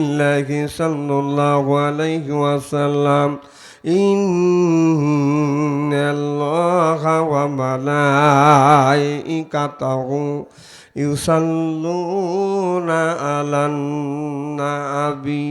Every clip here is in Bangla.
الله صلى الله عليه وسلم إن الله وملائكته يصلون على النبي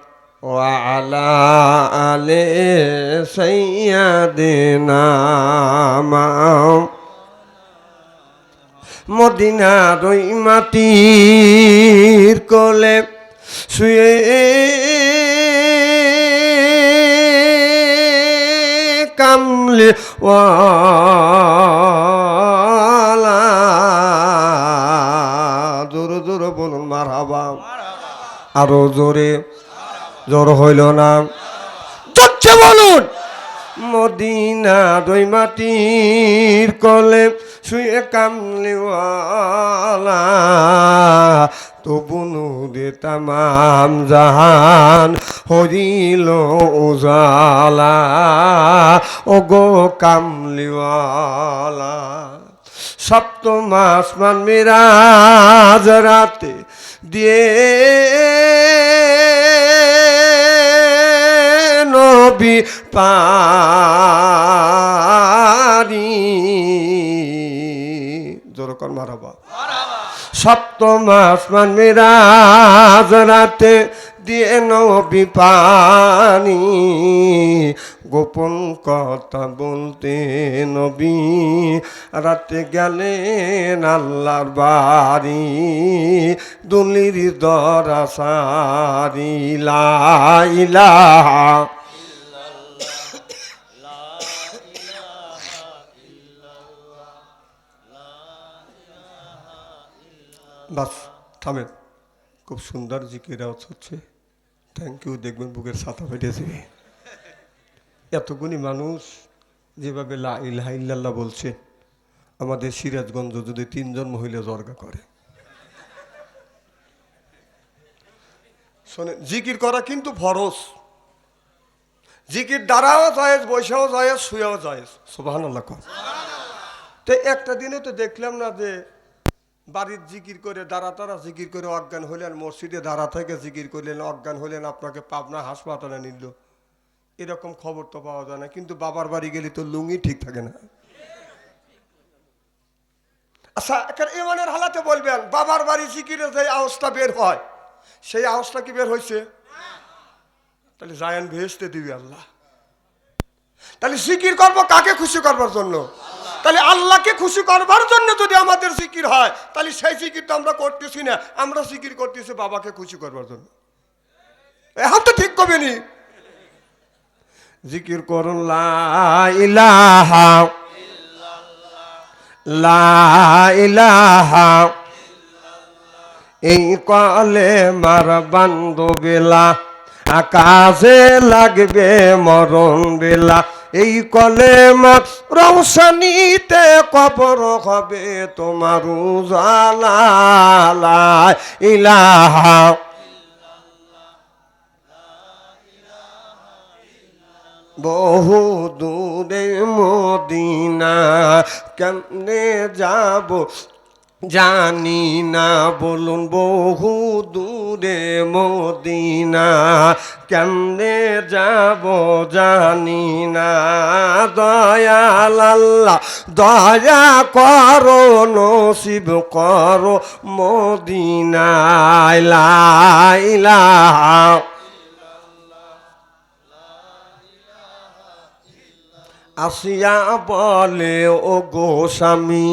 وعلى آل سيدنا محمد মদিনার ওই মাটির কোলে শুয়ে কামলে ওয়ালা জোরে জোরে বলুন মার হাবা আরো জোরে জোর হইল না। যাচ্ছে বলুন। মদিনা দই মাটির কলে শুয়ে কামলিওয়ালা তবু নুরে তামাম জাহান হরিল উজালা। ও গো কামলিওয়ালা সপ্তম আসমান মিরাজ রাতে দিয়ে নবী পারি। জোরকর মারাবা সপ্তম আসমান মিরাজ রাতে দিয়ে নবী পানি। গোপন কথা বলতে নবী রাতে গেলেন আল্লাহর বাড়ি। দুলির দরা সারি লাইলা বাস, থামেন। খুব সুন্দর জিকির আওয়াজ হচ্ছে। থ্যাংক ইউ দেখবেন বুকের ছাতা ফেটে যাবে এতগুনি মানুষ যেভাবে লা বলছে, আমাদের সিরাজগঞ্জ যদি তিনজন মহিলা জর্গা করে। শোনেন, জিকির করা কিন্তু ফরজ। জিকির দ্বারাও জায়েজ, বৈশাও জায়েজ, শুয়েও জায়েজ। কর। তো একটা দিনে তো দেখলাম না যে বাড়ির জিকির করে দাঁড়া তারা জিকির করে অজ্ঞান হলেন মসজিদে দাঁড়া থেকে জিকির করলেন, অজ্ঞান হলেন আপনাকে পাবনা হাসপাতালে নিল। এরকম খবর তো পাওয়া যায় না, কিন্তু বাবার বাড়ি গেলে তো লুঙ্গি ঠিক থাকে না। আচ্ছা একটা ইমানের হালাতে বলবেন, বাবার বাড়ি জিকিরে যে আওয়াজটা বের হয়, সেই আওয়াজটা কি বের হয়েছে তাহলে জায়ান ভেস্তে দিবি আল্লাহ। তাহলে জিকির করব, কাকে খুশি করবার জন্য? তাহলে আল্লাহকে খুশি করবার জন্য যদি আমাদের জিকির হয়, তাহলে সেই জিকির তো আমরা করতেছি না। আমরা জিকির করতেছি বাবাকে খুশি করবার জন্য। এখন তো ঠিক কবেনি জিকির করুন এই কলে মার বান্ধবেলা আকাশে লাগবে মরণ বেলা। এই কলে মার রৌশনীতে কবর হবে তোমার ইলাহা বহু দূরে মদিনা কেমনে যাব জানি না, বলুন বহু দূরে মদিনা, কেমনে যাব জানি না। দয়াল দয়া করো, নসিব করো লাইলা আসিয়া বলে ও গো স্বামী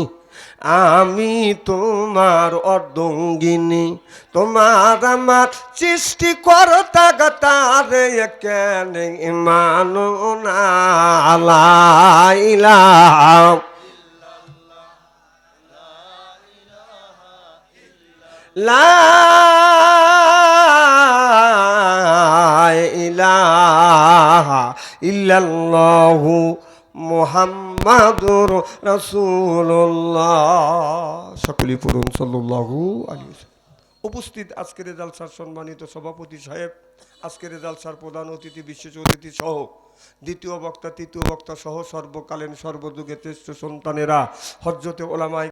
আমি তোমার অর্দঙ্গিনী তোমার আমার সৃষ্টি করতা তারে কেন মানো না লাইলা লা ইলাহা ইলাহা ইল্লাল্লাহু মুহাম্মাদুর রাসূলুল্লাহ সকলে পড়ুন আলাইহি ওয়াসাল্লাম। উপস্থিত আজকের জালসার সম্মানিত সভাপতি সাহেব, আজকের জালসার প্রধান অতিথি, বিশেষ অতিথি সহ দ্বিতীয় বক্তা, তৃতীয় বক্তা সহ সর্বকালীন সর্বযুগে শ্রেষ্ঠ সন্তানেরা হজরতে ওলামাই